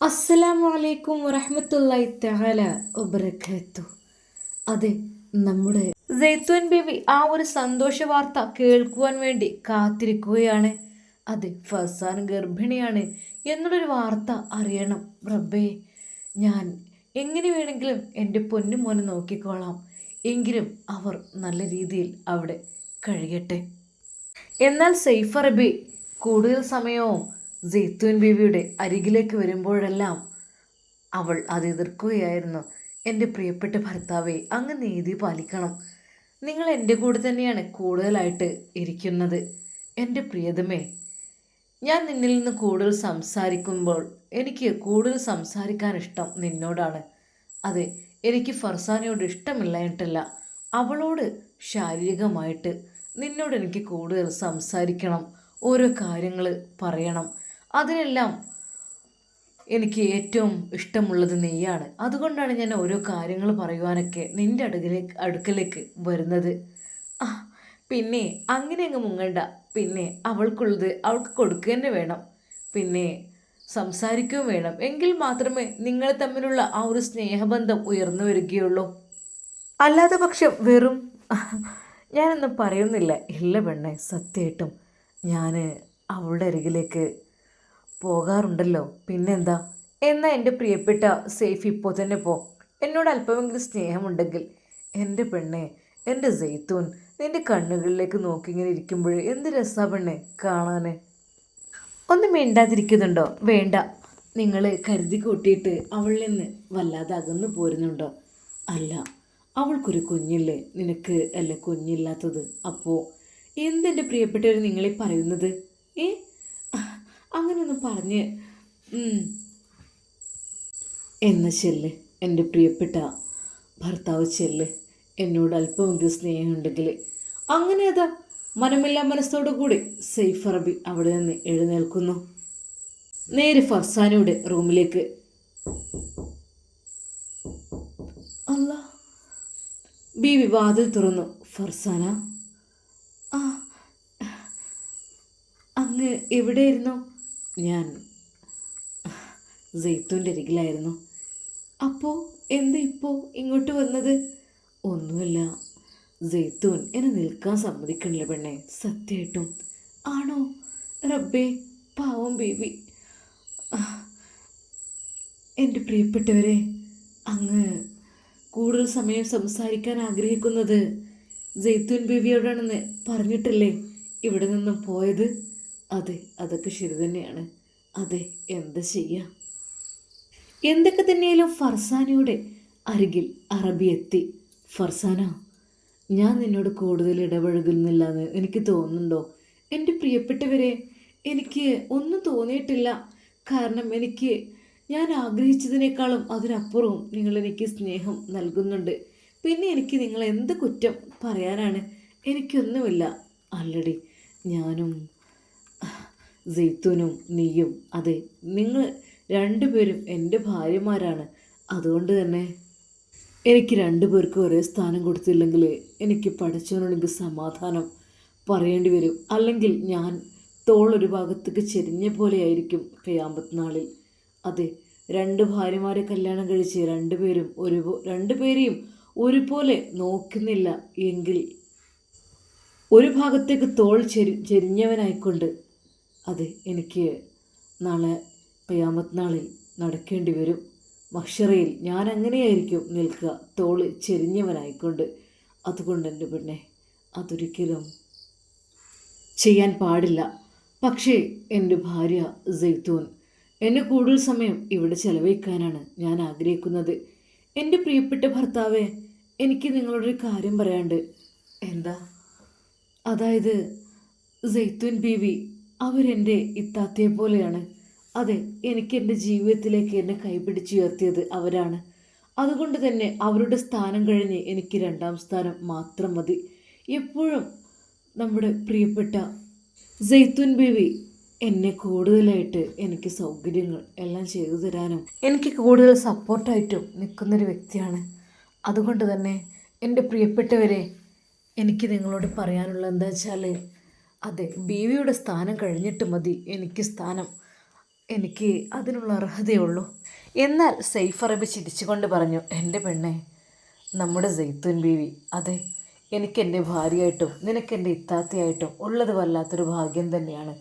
അസ്സലാമു അലൈക്കും വറഹ്മത്തുള്ളാഹി തആല ഉബ്രഖത്തു അതെ നമ്മുടെ ജൈത്തുൻ ബേബി ആ ഒരു സന്തോഷ വാർത്ത കേൾക്കുവാൻ വേണ്ടി കാത്തിരിക്കുകയാണ്. അതെ ഫസാൻ ഗർഭിണിയാണ് എന്നുള്ളൊരു വാർത്ത അറിയണം. റബ്ബേ ഞാൻ എങ്ങനെ വേണമെങ്കിലും എന്റെ പൊന്നു മോനെ നോക്കിക്കോളാം. എങ്കിലും അവർ നല്ല രീതിയിൽ അവിടെ കഴിയട്ടെ. എന്നാൽ സെയ്ഫ് അറബി കൂടുതൽ സമയവും ജെയ്ത്തൂൻ ബീവിയുടെ അരികിലേക്ക് വരുമ്പോഴെല്ലാം അവൾ അത് എതിർക്കുകയായിരുന്നു. എന്റെ പ്രിയപ്പെട്ട ഭർത്താവെ അങ്ങ് നീതി പാലിക്കണം. നിങ്ങൾ എന്റെ കൂടെ തന്നെയാണ് കൂടുതലായിട്ട് ഇരിക്കുന്നത്. എന്റെ പ്രിയതമേ ഞാൻ നിന്നിൽ നിന്ന് കൂടുതൽ സംസാരിക്കുമ്പോൾ എനിക്ക് കൂടുതൽ സംസാരിക്കാൻ ഇഷ്ടം നിന്നോടാണ്. അതെ എനിക്ക് ഫർസാനയോട് ഇഷ്ടമില്ലായിട്ടല്ല അവളോട് ശാരീരികമായിട്ട് നിന്നോട് എനിക്ക് കൂടുതൽ സംസാരിക്കണം ഓരോ കാര്യങ്ങൾ പറയണം. അതിനെല്ലാം എനിക്ക് ഏറ്റവും ഇഷ്ടമുള്ളത് നെയ്യാണ് അതുകൊണ്ടാണ് ഞാൻ ഓരോ കാര്യങ്ങൾ പറയുവാനൊക്കെ നിന്റെ അടുക്കിലേക്ക് അടുക്കലേക്ക് വരുന്നത്. ആ പിന്നെ അങ്ങനെ അങ്ങ് മുങ്ങണ്ട. പിന്നെ അവൾക്കുള്ളത് അവൾക്ക് കൊടുക്കുക തന്നെ വേണം. പിന്നെ സംസാരിക്കുകയും വേണം. എങ്കിൽ മാത്രമേ നിങ്ങൾ തമ്മിലുള്ള ആ ഒരു സ്നേഹബന്ധം ഉയർന്നു വരികയുള്ളൂ. അല്ലാതെ പക്ഷം വെറും ഞാനൊന്നും പറയുന്നില്ല. ഇല്ല പെണ്ണെ സത്യമായിട്ടും ഞാൻ അവളുടെ അരികിലേക്ക് പോകാറുണ്ടല്ലോ. പിന്നെന്താ? എന്നാൽ എന്റെ പ്രിയപ്പെട്ട സേഫ് ഇപ്പോൾ തന്നെ പോ. എന്നോട് അല്പമെങ്കിലും സ്നേഹമുണ്ടെങ്കിൽ. എന്റെ പെണ്ണെ എന്റെ ജെയ്ത്തൂൻ നിന്റെ കണ്ണുകളിലേക്ക് നോക്കി ഇങ്ങനെ ഇരിക്കുമ്പോൾ എന്ത് രസാ പെണ്ണെ കാണാൻ ഒന്നും മിണ്ടാതിരിക്കുന്നുണ്ടോ? വേണ്ട. നിങ്ങൾ കരുതി കൂട്ടിയിട്ട് അവളിൽ നിന്ന് വല്ലാതെ അകന്നു പോരുന്നുണ്ടോ? അല്ല. അവൾക്കൊരു കുഞ്ഞില്ലേ? നിനക്ക് അല്ല കുഞ്ഞില്ലാത്തത്? അപ്പോൾ എന്തെന്റെ പ്രിയപ്പെട്ടവർ നിങ്ങളെ പറയുന്നത്? ഏ? അങ്ങനെയൊന്നും പറഞ്ഞ്. എന്ന ചെല്ല് എന്റെ പ്രിയപ്പെട്ട ഭർത്താവ് ചെല്ല്. എന്നോട് അല്പമെങ്കിലും സ്നേഹമുണ്ടെങ്കിൽ. അങ്ങനെ അത് മനമില്ലാ മനസ്സോടു കൂടി സെയ്ഫ് അറബി അവിടെ നിന്ന് എഴുന്നേൽക്കുന്നു. നേരെ ഫർസാനയുടെ റൂമിലേക്ക്. അല്ല ബീവി വാതിൽ തുറന്നു. ഫർസാന? ആ അങ്ങ് എവിടെയായിരുന്നു? ഞാൻ ജെയ്ത്തൂന്റെ അരികിലായിരുന്നു. അപ്പോൾ എന്താ ഇപ്പോൾ ഇങ്ങോട്ട് വന്നത്? ഒന്നുമില്ല ജെയ്ത്തൂൻ എന്നെ നിൽക്കാൻ സമ്മതിക്കണില്ല പെണ്ണെ. സത്യമായിട്ടും. ആണോ? റബ്ബേ പാവം ബേബി. എന്റെ പ്രിയപ്പെട്ടവരെ അങ്ങ് കൂടുതൽ സമയം സംസാരിക്കാൻ ആഗ്രഹിക്കുന്നത് ജെയ്ത്തൂൻ ബേബിയോടാണെന്ന് പറഞ്ഞിട്ടല്ലേ ഇവിടെ നിന്നും പോയത്? അതെ അതൊക്കെ ശരി തന്നെയാണ്. അതെ എന്താ ചെയ്യാം? എന്തൊക്കെ തന്നെയാലും ഫർസാനയുടെ അരികിൽ അറബി എത്തി. ഫർസാന ഞാൻ നിന്നോട് കൂടുതൽ ഇടപഴകുന്നില്ലെന്ന് എനിക്ക് തോന്നുന്നുണ്ടോ? എന്റെ പ്രിയപ്പെട്ടവരെ എനിക്ക് ഒന്നും തോന്നിയിട്ടില്ല. കാരണം എനിക്ക് ഞാൻ ആഗ്രഹിച്ചതിനേക്കാളും അതിനപ്പുറവും നിങ്ങൾ എനിക്ക് സ്നേഹം നൽകുന്നുണ്ട്. പിന്നെ എനിക്ക് നിങ്ങൾ എന്ത് കുറ്റം പറയാനാണ്? എനിക്കൊന്നുമില്ല. അല്ലടി ഞാനും ജെയ്ത്തൂനും നീയും. അതെ നിങ്ങൾ രണ്ടുപേരും എന്റെ ഭാര്യമാരാണ്. അതുകൊണ്ട് തന്നെ എനിക്ക് രണ്ടുപേർക്കും ഒരേ സ്ഥാനം കൊടുത്തില്ലെങ്കിൽ എനിക്ക് പഠിച്ചവനോടെങ്കിൽ സമാധാനം പറയേണ്ടി വരും. അല്ലെങ്കിൽ ഞാൻ തോളൊരു ഭാഗത്തേക്ക് ചെരിഞ്ഞ പോലെയായിരിക്കും കയ്യാമ്പത്ത് നാളിൽ അതെ രണ്ട് ഭാര്യമാരെ കല്യാണം കഴിച്ച് രണ്ടുപേരും ഒരു രണ്ടുപേരെയും ഒരുപോലെ നോക്കുന്നില്ല എങ്കിൽ ഒരു ഭാഗത്തേക്ക് തോൾ ചെരി ചെരിഞ്ഞവനായിക്കൊണ്ട് അതെ എനിക്ക് നാളെ പയ്യാമത്ത് നാളിൽ നടക്കേണ്ടി വരും. മക്ഷറയിൽ ഞാൻ അങ്ങനെയായിരിക്കും നിൽക്കുക. തോൾ ചെരിഞ്ഞവനായിക്കൊണ്ട്. അതുകൊണ്ട് എന്റെ പെണ്ണെ അതൊരിക്കലും ചെയ്യാൻ പാടില്ല. പക്ഷേ എന്റെ ഭാര്യ ജെയ്ത്തൂൻ എന്നെ കൂടുതൽ സമയം ഇവിടെ ചെലവഴിക്കാനാണ് ഞാൻ ആഗ്രഹിക്കുന്നത്. എന്റെ പ്രിയപ്പെട്ട ഭർത്താവേ എനിക്ക് നിങ്ങളോടൊരു കാര്യം പറയാണ്ട് എന്താ? അതായത് ജെയ്ത്തൂൻ ബീവി അവരെന്റെ ഇത്താത്തയെ പോലെയാണ്. അതെ എനിക്ക് എന്റെ ജീവിതത്തിലേക്ക് എന്നെ കൈപിടിച്ചുയർത്തിയത് അവരാണ്. അതുകൊണ്ട് തന്നെ അവരുടെ സ്ഥാനം കഴിഞ്ഞ് എനിക്ക് രണ്ടാം സ്ഥാനം മാത്രം മതി. എപ്പോഴും നമ്മുടെ പ്രിയപ്പെട്ട ജെയ്ത്തുൻ ബേബി എന്നെ കൂടുതലായിട്ട് എനിക്ക് സൗകര്യങ്ങൾ എല്ലാം ചെയ്തു തരാനും എനിക്ക് കൂടുതൽ സപ്പോർട്ടായിട്ടും നിൽക്കുന്നൊരു വ്യക്തിയാണ്. അതുകൊണ്ട് തന്നെ എന്റെ പ്രിയപ്പെട്ടവരെ എനിക്ക് നിങ്ങളോട് പറയാനുള്ള എന്താ വെച്ചാൽ അതെ ബീവിയുടെ സ്ഥാനം കഴിഞ്ഞിട്ട് മതി എനിക്ക് സ്ഥാനം. എനിക്ക് അതിനുള്ള അർഹതയുള്ളൂ എന്നാൽ സെയ്ഫ് അറബി ചിരിച്ചുകൊണ്ട് പറഞ്ഞു എന്റെ പെണ്ണെ നമ്മുടെ ജെയ്ത്തുൻ ബീവി അതെ എനിക്കെന്റെ ഭാര്യയായിട്ടും നിനക്കെന്റെ ഇത്താത്തയായിട്ടും ഉള്ളത് വല്ലാത്തൊരു ഭാഗ്യം തന്നെയാണ്.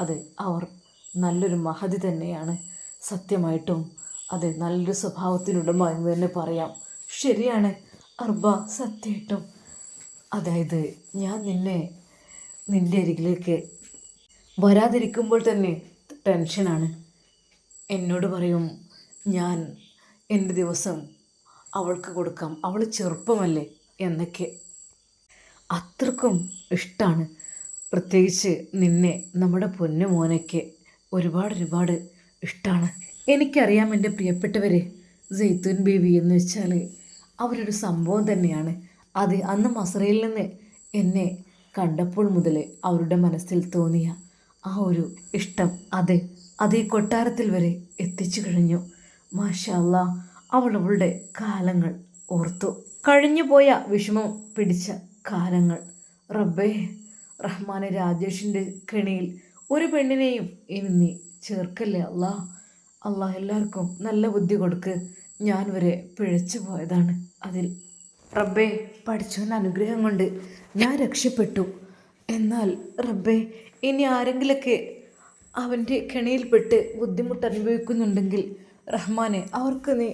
അതെ അവർ നല്ലൊരു മഹതി തന്നെയാണ്. സത്യമായിട്ടും അതെ നല്ലൊരു സ്വഭാവത്തിനുടമ എന്ന് തന്നെ പറയാം. ശരിയാണ് അർബ സത്യമായിട്ടും. അതായത് ഞാൻ നിന്നെ നിന്റെ അരികിലേക്ക് വരാതിരിക്കുമ്പോൾ തന്നെ ടെൻഷനാണ്. എന്നോട് പറയും ഞാൻ എന്റെ ദിവസം അവൾക്ക് കൊടുക്കാം. അവൾ ചെറുപ്പമല്ലേ എന്നൊക്കെ. അത്രക്കും ഇഷ്ടമാണ് പ്രത്യേകിച്ച് നിന്നെ നമ്മുടെ പൊന്നു മോനൊക്കെ ഒരുപാട് ഒരുപാട് ഇഷ്ടമാണ് എനിക്കറിയാം എന്റെ പ്രിയപ്പെട്ടവരെ ജെയ്ത്തൂൻ ബേബി എന്ന് വെച്ചാൽ അവരൊരു സംഭവം തന്നെയാണ്. അത് അന്ന് മസറയിൽ നിന്ന് എന്നെ കണ്ടപ്പോൾ മുതൽ അവരുടെ മനസ്സിൽ തോന്നിയ ആ ഒരു ഇഷ്ടം അതെ അത് കൊട്ടാരത്തിൽ വരെ എത്തിച്ചു കഴിഞ്ഞു. മാഷല്ല അവൾ അവളുടെ കാലങ്ങൾ ഓർത്തു. കഴിഞ്ഞുപോയ വിഷമം പിടിച്ച കാലങ്ങൾ. റബ്ബേ റഹ്മാനെ രാജേഷിന്റെ കെണിയിൽ ഒരു പെണ്ണിനെയും ഇനി നീ ചേർക്കല്ലേ അല്ലാ? അല്ലാ എല്ലാവർക്കും നല്ല ബുദ്ധി കൊടുക്ക്. ഞാൻ വരെ പിഴച്ചു പോയതാണ് അതിൽ. റബ്ബേ പഠിച്ചവന്റെ അനുഗ്രഹം കൊണ്ട് ഞാൻ രക്ഷപ്പെട്ടു. എന്നാൽ റബ്ബേ ഇനി ആരെങ്കിലൊക്കെ അവന്റെ കെണിയിൽപ്പെട്ട് ബുദ്ധിമുട്ട് അനുഭവിക്കുന്നുണ്ടെങ്കിൽ റഹ്മാനെ അവർക്ക് നീ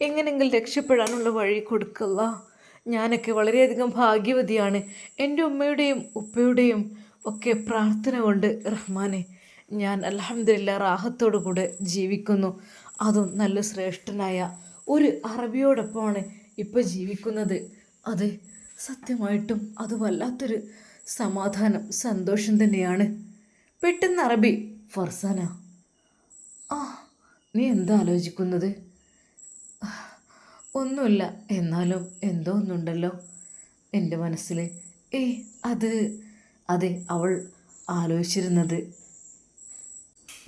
എങ്ങനെയെങ്കിലും രക്ഷപ്പെടാനുള്ള വഴി കൊടുക്കല്ല. ഞാനൊക്കെ വളരെയധികം ഭാഗ്യവതിയാണ്. എന്റെ ഉമ്മയുടെയും ഉപ്പയുടെയും ഒക്കെ പ്രാർത്ഥന കൊണ്ട് റഹ്മാനെ ഞാൻ അലഹമില്ല റാഹത്തോടു കൂടെ ജീവിക്കുന്നു. അതും നല്ല ശ്രേഷ്ഠനായ ഒരു അറബിയോടൊപ്പമാണ് ഇപ്പോൾ ജീവിക്കുന്നത്. അത് സത്യമായിട്ടും അത് വല്ലാത്തൊരു സമാധാനം സന്തോഷം തന്നെയാണ്. പെട്ടെന്ന് അറബി ഫർസാന. ആ നീ എന്താ ആലോചിക്കുന്നത്? ഒന്നുമില്ല എന്നാലും എന്തോ ഒന്നുണ്ടല്ലോ എന്റെ മനസ്സിൽ ഏയ് അത് അതെ അവൾ ആലോചിച്ചിരുന്നത്.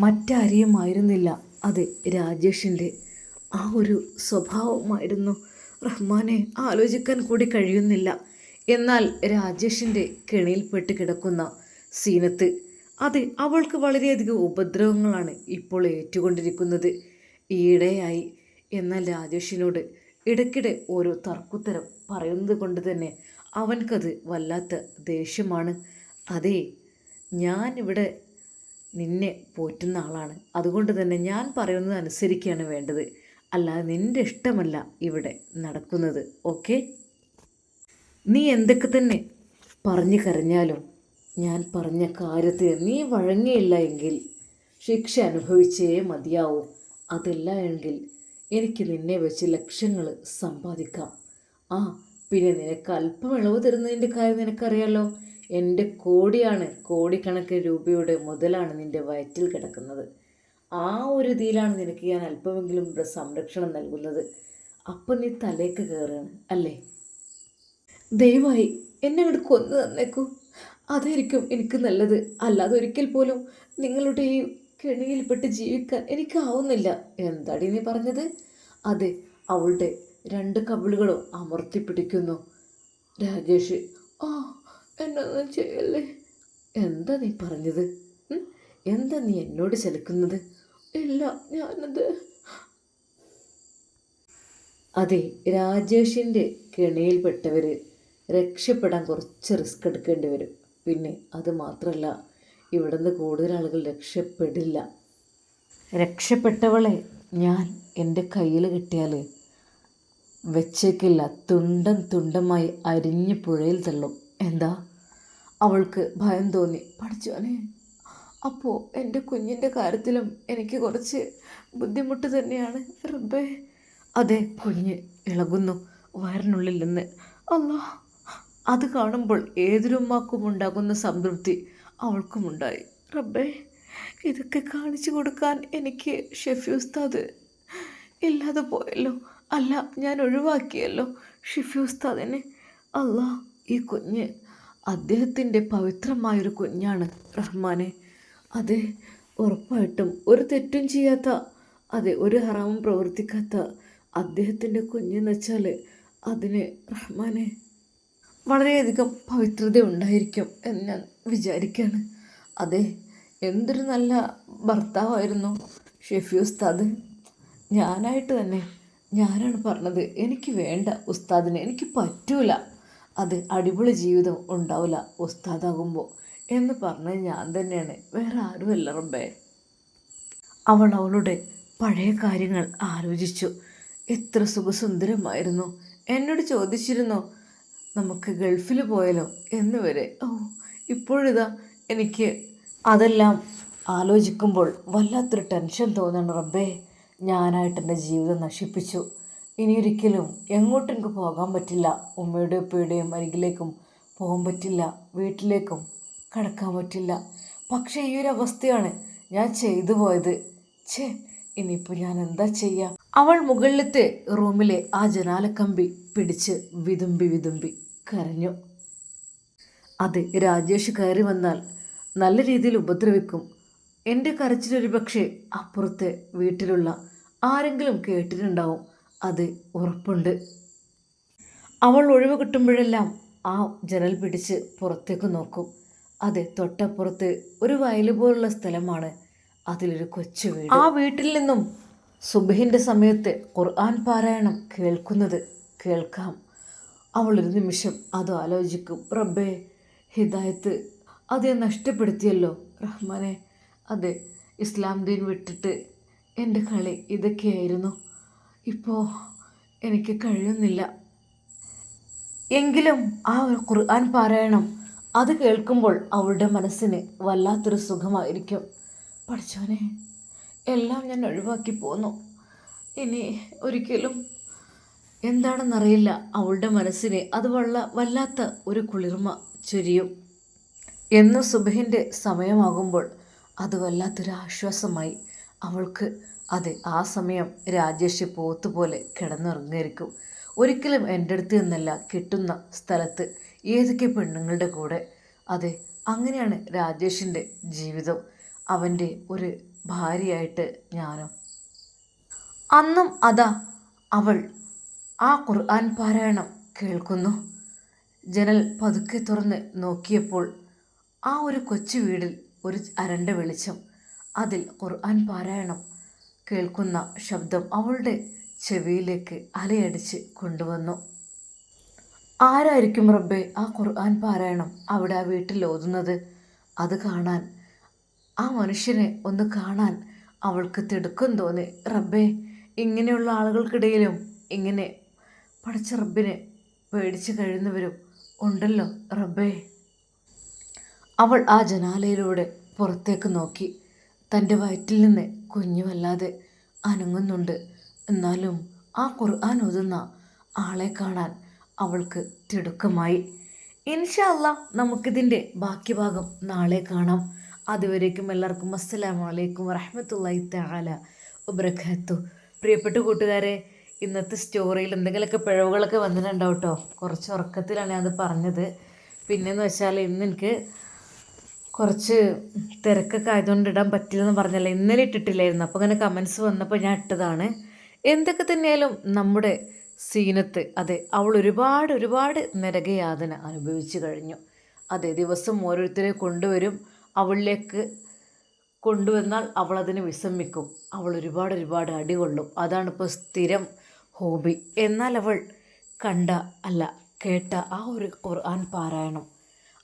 മറ്റാരെയുമായിരുന്നില്ല അതെ രാജേഷിന്റെ ആ ഒരു സ്വഭാവമായിരുന്നു റഹ്മാനെ ആലോചിക്കാൻ കൂടി കഴിയുന്നില്ല. എന്നാൽ രാജേഷിന്റെ കെണിയിൽപ്പെട്ട് കിടക്കുന്ന സീനത്ത് അതെ അവൾക്ക് വളരെയധികം ഉപദ്രവങ്ങളാണ് ഇപ്പോൾ ഏറ്റുകൊണ്ടിരിക്കുന്നത്. ഈയിടെയായി എന്നാൽ രാജേഷിനോട് ഇടയ്ക്കിടെ ഓരോ തർക്കുത്തരം പറയുന്നത് കൊണ്ട് തന്നെ അവൻക്കത് വല്ലാത്ത ദേഷ്യമാണ്. അതെ ഞാനിവിടെ നിന്നെ പോറ്റുന്ന ആളാണ്. അതുകൊണ്ട് തന്നെ ഞാൻ പറയുന്നത് അനുസരിക്കുകയാണ് വേണ്ടത്. അല്ലാതെ നിന്റെ ഇഷ്ടമല്ല ഇവിടെ നടക്കുന്നത് ഓക്കെ? നീ എന്തൊക്കെ തന്നെ പറഞ്ഞു കരഞ്ഞാലും ഞാൻ പറഞ്ഞ കാര്യത്തിന് നീ വഴങ്ങിയില്ല എങ്കിൽ ശിക്ഷ അനുഭവിച്ചേ മതിയാവൂ. അതല്ല എങ്കിൽ എനിക്ക് നിന്നെ വെച്ച് ലക്ഷ്യങ്ങൾ സമ്പാദിക്കാം. ആ പിന്നെ നിനക്ക് അല്പം ഇളവ് തരുന്നതിന്റെ കാര്യം നിനക്കറിയാലോ? എന്റെ കോടിയാണ് കോടിക്കണക്കിന് രൂപയുടെ മുതലാണ് നിന്റെ വയറ്റിൽ കിടക്കുന്നത്. ആ ഒരു ഇതിലാണ് നിനക്ക് ഞാൻ അല്പമെങ്കിലും ഇവിടെ സംരക്ഷണം നൽകുന്നത്. അപ്പം നീ തലേക്ക് കയറുകയാണ് അല്ലേ? ദയവായി എന്നെ അങ്ങോട്ട് കൊന്നു തന്നേക്കൂ. അതായിരിക്കും എനിക്ക് നല്ലത്. അല്ലാതെ ഒരിക്കൽ പോലും നിങ്ങളുടെ ഈ കെണിയിൽപ്പെട്ട് ജീവിക്കാൻ എനിക്കാവുന്നില്ല. എന്താടി നീ പറഞ്ഞത്? അതെ അവളുടെ രണ്ട് കവിളുകളും അമർത്തി പിടിക്കുന്നു. രാജേഷ് ആ എന്നൊന്നും ചെയ്യല്ലേ? എന്താ നീ പറഞ്ഞത്? എന്താ നീ എന്നോട് ചലിക്കുന്നത് ഇല്ല ഞാനത് അതെ രാജേഷിന്റെ കെണിയിൽപ്പെട്ടവർ രക്ഷപ്പെടാൻ കുറച്ച് റിസ്ക് എടുക്കേണ്ടി വരും. പിന്നെ അത് മാത്രമല്ല ഇവിടുന്ന് കൂടുതൽ ആളുകൾ രക്ഷപ്പെടില്ല. രക്ഷപ്പെട്ടവളെ ഞാൻ എന്റെ കയ്യിൽ കിട്ടിയാൽ വെച്ചേക്കില്ല. തുണ്ടം തുണ്ടമായി അരിഞ്ഞ് പുഴയിൽ തള്ളും. എന്താ? അവൾക്ക് ഭയം തോന്നി. പഠിച്ചോനെ അപ്പോൾ എന്റെ കുഞ്ഞിന്റെ കാര്യത്തിലും എനിക്ക് കുറച്ച് ബുദ്ധിമുട്ട് തന്നെയാണ് റബ്ബേ. അതെ കുഞ്ഞ് ഇളകുന്നു വയറിനുള്ളിൽ നിന്ന് അല്ലോ അത് കാണുമ്പോൾ ഏതൊരുമാക്കും ഉണ്ടാകുന്ന സംതൃപ്തി അവൾക്കുമുണ്ടായി. റബ്ബേ ഇതൊക്കെ കാണിച്ചു കൊടുക്കാൻ എനിക്ക് ഷെഫി ഉസ്താദ് ഇല്ലാതെ പോയല്ലോ. അല്ല ഞാൻ ഒഴിവാക്കിയല്ലോ ഷെഫി ഉസ്താദിനെ. അല്ലാ ഈ കുഞ്ഞ് അദ്ദേഹത്തിന്റെ പവിത്രമായൊരു കുഞ്ഞാണ് റഹ്മാനെ. അതെ ഉറപ്പായിട്ടും. ഒരു തെറ്റും ചെയ്യാത്ത അതെ ഒരു ഹറാമും പ്രവർത്തിക്കാത്ത അദ്ദേഹത്തിന്റെ കുഞ്ഞെന്ന് വെച്ചാൽ അതിന് റഹ്മാനെ വളരെയധികം പവിത്രത ഉണ്ടായിരിക്കും എന്ന് ഞാൻ വിചാരിക്കുകയാണ് അതെ എന്തൊരു നല്ല ഭർത്താവായിരുന്നു ഷെഫി ഉസ്താദ്. ഞാനായിട്ട് തന്നെ ഞാനാണ് പറഞ്ഞത് എനിക്ക് വേണ്ട ഉസ്താദിനെ എനിക്ക് പറ്റൂല. അത് അടിപൊളി ജീവിതം ഉണ്ടാവില്ല ഉസ്താദാകുമ്പോൾ എന്ന് പറഞ്ഞത് ഞാൻ തന്നെയാണ്. വേറെ ആരുമല്ല റബ്ബേ. അവൾ അവളുടെ പഴയ കാര്യങ്ങൾ ആലോചിച്ചു. എത്ര സുഖസുന്ദരമായിരുന്നു. എന്നോട് ചോദിച്ചിരുന്നു നമുക്ക് ഗൾഫിൽ പോയാലോ? എന്ന് വരെ. ഓ ഇപ്പോഴിതാ എനിക്ക് അതെല്ലാം ആലോചിക്കുമ്പോൾ വല്ലാത്തൊരു ടെൻഷൻ തോന്നണം റബ്ബേ. ഞാനായിട്ട് എന്റെ ജീവിതം നശിപ്പിച്ചു. ഇനിയൊരിക്കലും എങ്ങോട്ടും പോകാൻ പറ്റില്ല. ഉമ്മയുടെ ഉപ്പയുടെയും അരികിലേക്കും പോകാൻ പറ്റില്ല. വീട്ടിലേക്കും കടക്കാൻ പറ്റില്ല. പക്ഷേ ഈ ഒരു അവസ്ഥയാണ് ഞാൻ ചെയ്തു പോയത്. ഛേ ഇനിയിപ്പോൾ ഞാൻ എന്താ ചെയ്യുക അവൾ മുകളിലത്തെ റൂമിലെ ആ ജനാലക്കമ്പി പിടിച്ച് വിതുമ്പി വിതുമ്പി കരഞ്ഞു. അത് രാജേഷ് കയറി വന്നാൽ നല്ല രീതിയിൽ ഉപദ്രവിക്കും. എന്റെ കരച്ചിലൊരു പക്ഷേ അപ്പുറത്തെ വീട്ടിലുള്ള ആരെങ്കിലും കേട്ടിട്ടുണ്ടാവും. അത് ഉറപ്പുണ്ട്. അവൾ ഒഴിവ് കിട്ടുമ്പോഴെല്ലാം ആ ജനൽ പിടിച്ച് പുറത്തേക്ക് നോക്കും. അതെ തൊട്ടപ്പുറത്ത് ഒരു വയൽ പോലുള്ള സ്ഥലമാണ്. അതിലൊരു കൊച്ചു വീട്. ആ വീട്ടിൽ നിന്നും സുബഹിന്റെ സമയത്ത് ഖുർആൻ പാരായണം കേൾക്കുന്നത് കേൾക്കാം. അവളൊരു നിമിഷം അത് ആലോചിക്കും. റബ്ബേ ഹിദായത്ത് അത് ഞാൻ നഷ്ടപ്പെടുത്തിയല്ലോ. റഹ്മാനെ അതെ ഇസ്ലാം ദീൻ വിട്ടിട്ട് എന്റെ കളി ഇതൊക്കെയായിരുന്നു. ഇപ്പോൾ എനിക്ക് കഴിയുന്നില്ല. എങ്കിലും ആ ഒരു ഖുർആൻ പാരായണം അത് കേൾക്കുമ്പോൾ അവളുടെ മനസ്സിന് വല്ലാത്തൊരു സുഖമായിരിക്കും. പഠിച്ചവനെ എല്ലാം ഞാൻ ഒഴിവാക്കി പോന്നു. ഇനി ഒരിക്കലും എന്താണെന്നറിയില്ല. അവളുടെ മനസ്സിനെ അത് വള്ള വല്ലാത്ത ഒരു കുളിർമ ചൊരിയും. എന്ന് സുബഹിന്റെ സമയമാകുമ്പോൾ അത് വല്ലാത്തൊരു ആശ്വാസമായി. അവൾക്ക് അത് ആ സമയം രാജേഷ് പോത്തുപോലെ കിടന്നുറങ്ങിയിരിക്കും ഒരിക്കലും എന്റെ അടുത്ത് നിന്നല്ല കിട്ടുന്ന സ്ഥലത്ത് ഏതൊക്കെ പെണ്ണുങ്ങളുടെ കൂടെ? അതെ അങ്ങനെയാണ് രാജേഷിന്റെ ജീവിതം. അവന്റെ ഒരു ഭാര്യയായിട്ട് ഞാനും. അന്നും അതാ അവൾ ആ ഖുർആൻ പാരായണം കേൾക്കുന്നു. ജനൽ പതുക്കെ തുറന്ന് നോക്കിയപ്പോൾ ആ ഒരു കൊച്ചു വീടിൽ ഒരു അരണ്ട വെളിച്ചം അതിൽ ഖുർആൻ പാരായണം കേൾക്കുന്ന ശബ്ദം അവളുടെ ചെവിയിലേക്ക് അലയടിച്ച് കൊണ്ടുവന്നു. ആരായിരിക്കും റബ്ബെ? ആ ഖുർആൻ പാരായണം അവിടെ ആ വീട്ടിൽ ഓതുന്നത്. അത് കാണാൻ ആ മനുഷ്യനെ ഒന്ന് കാണാൻ അവൾക്ക് തിടുക്കം തോന്നി. റബ്ബെ ഇങ്ങനെയുള്ള ആളുകൾക്കിടയിലും ഇങ്ങനെ പഠിച്ച റബ്ബിനെ പേടിച്ച് കഴിയുന്നവരും ഉണ്ടല്ലോ റബ്ബേ. അവൾ ആ ജനാലയിലൂടെ പുറത്തേക്ക് നോക്കി. തന്റെ വയറ്റിൽ നിന്ന് കുഞ്ഞുമല്ലാതെ അനങ്ങുന്നുണ്ട്. എന്നാലും ആ ഖുർആൻ ഒതുന്ന ആളെ കാണാൻ അവൾക്ക് തിടുക്കമായി. ഇൻഷല്ല നമുക്കിതിന്റെ ബാക്കി ഭാഗം നാളെ കാണാം. അതുവരേക്കും എല്ലാവർക്കും അസ്സലാമു അലൈക്കും വറഹമത്തല്ലായി താല ഉബ്രഖത്തു പ്രിയപ്പെട്ട കൂട്ടുകാരെ ഇന്നത്തെ സ്റ്റോറിയിൽ എന്തെങ്കിലുമൊക്കെ പിഴവുകളൊക്കെ വന്നിട്ടുണ്ടാവും കേട്ടോ കുറച്ച് ഉറക്കത്തിലാണ് ഞാൻ അത് പറഞ്ഞത്. പിന്നെയെന്ന് വെച്ചാൽ ഇന്ന് എനിക്ക് കുറച്ച് തിരക്കൊക്കെ ആയതുകൊണ്ട് ഇടാൻ പറ്റില്ലെന്ന് പറഞ്ഞല്ല. ഇന്നലെ ഇട്ടിട്ടില്ലായിരുന്നു. അപ്പോൾ അങ്ങനെ കമൻസ് വന്നപ്പോൾ ഞാൻ ഇട്ടതാണ്. എന്തൊക്കെ തന്നെയായാലും നമ്മുടെ സീനത്ത്. അതെ അവൾ ഒരുപാട് ഒരുപാട് നരകയാതന അനുഭവിച്ചു കഴിഞ്ഞു. അതെ ദിവസം ഓരോരുത്തരെ കൊണ്ടുവരും അവളിലേക്ക് കൊണ്ടുവന്നാൽ അവൾ അതിന് വിസമ്മിക്കും അവൾ ഒരുപാട് ഒരുപാട് അടി അടികൊള്ളും അതാണിപ്പോൾ സ്ഥിരം ഹോബി. എന്നാൽ അവൾ കണ്ട അല്ല കേട്ട ആ ഒരു ഖുർആൻ പാരായണം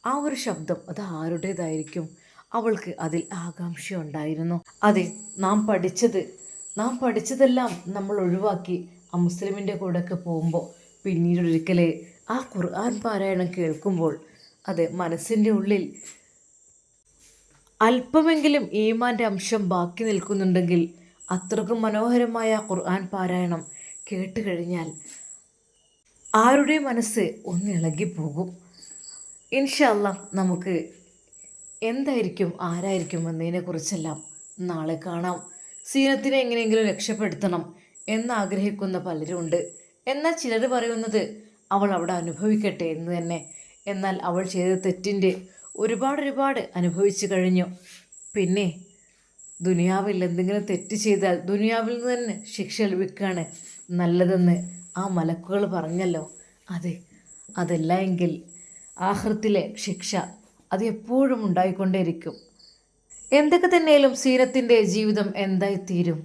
ആ ഒരു ശബ്ദം അത് ആരുടേതായിരിക്കും? അവൾക്ക് അതിൽ ആകാംക്ഷയുണ്ടായിരുന്നു. അതെ നാം പഠിച്ചത് നാം പഠിച്ചതെല്ലാം നമ്മൾ ഒഴിവാക്കി ആ മുസ്ലിമിന്റെ കൂടെയൊക്കെ പോകുമ്പോൾ പിന്നീട് ഒരിക്കലേ ആ ഖുർആൻ പാരായണം കേൾക്കുമ്പോൾ അത് മനസ്സിന്റെ ഉള്ളിൽ അല്പമെങ്കിലും ഈമാന്റെ അംശം ബാക്കി നിൽക്കുന്നുണ്ടെങ്കിൽ അത്രക്കും മനോഹരമായ ഖുർആൻ പാരായണം കേട്ട് കഴിഞ്ഞാൽ ആരുടെ മനസ്സ് ഒന്ന് ഇളകിപ്പോകും ഇൻഷല്ല നമുക്ക് എന്തായിരിക്കും ആരായിരിക്കും എന്നതിനെക്കുറിച്ചെല്ലാം നാളെ കാണാം. സീനത്തിനെ എങ്ങനെയെങ്കിലും രക്ഷപ്പെടുത്തണം. എന്നാഗ്രഹിക്കുന്ന പലരുമുണ്ട് എന്നാൽ ചിലർ പറയുന്നത് അവൾ അവിടെ അനുഭവിക്കട്ടെ എന്ന് തന്നെ. എന്നാൽ അവൾ ചെയ്ത തെറ്റിന്റെ ഒരുപാട് ഒരുപാട് അനുഭവിച്ചു കഴിഞ്ഞു. പിന്നെ ദുനിയാവിൽ എന്തെങ്കിലും തെറ്റ് ചെയ്താൽ ദുനിയാവിൽ നിന്ന് തന്നെ ശിക്ഷ ലഭിക്കുകയാണ് നല്ലതെന്ന് ആ മലക്കുകൾ പറഞ്ഞല്ലോ. അതെ അതല്ല എങ്കിൽ ആഹൃത്തിലെ ശിക്ഷ അത് എപ്പോഴും ഉണ്ടായിക്കൊണ്ടേയിരിക്കും. എന്തൊക്കെ തന്നെയാലും സീനത്തിന്റെ ജീവിതം എന്തായിത്തീരും?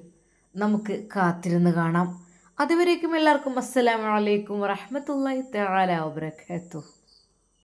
നമുക്ക് കാത്തിരുന്ന് കാണാം. അതുവരേക്കും എല്ലാവർക്കും അസ്സലാമലൈക്കും വറഹമത്തല്ലാ തആല വബറകാതുഹു.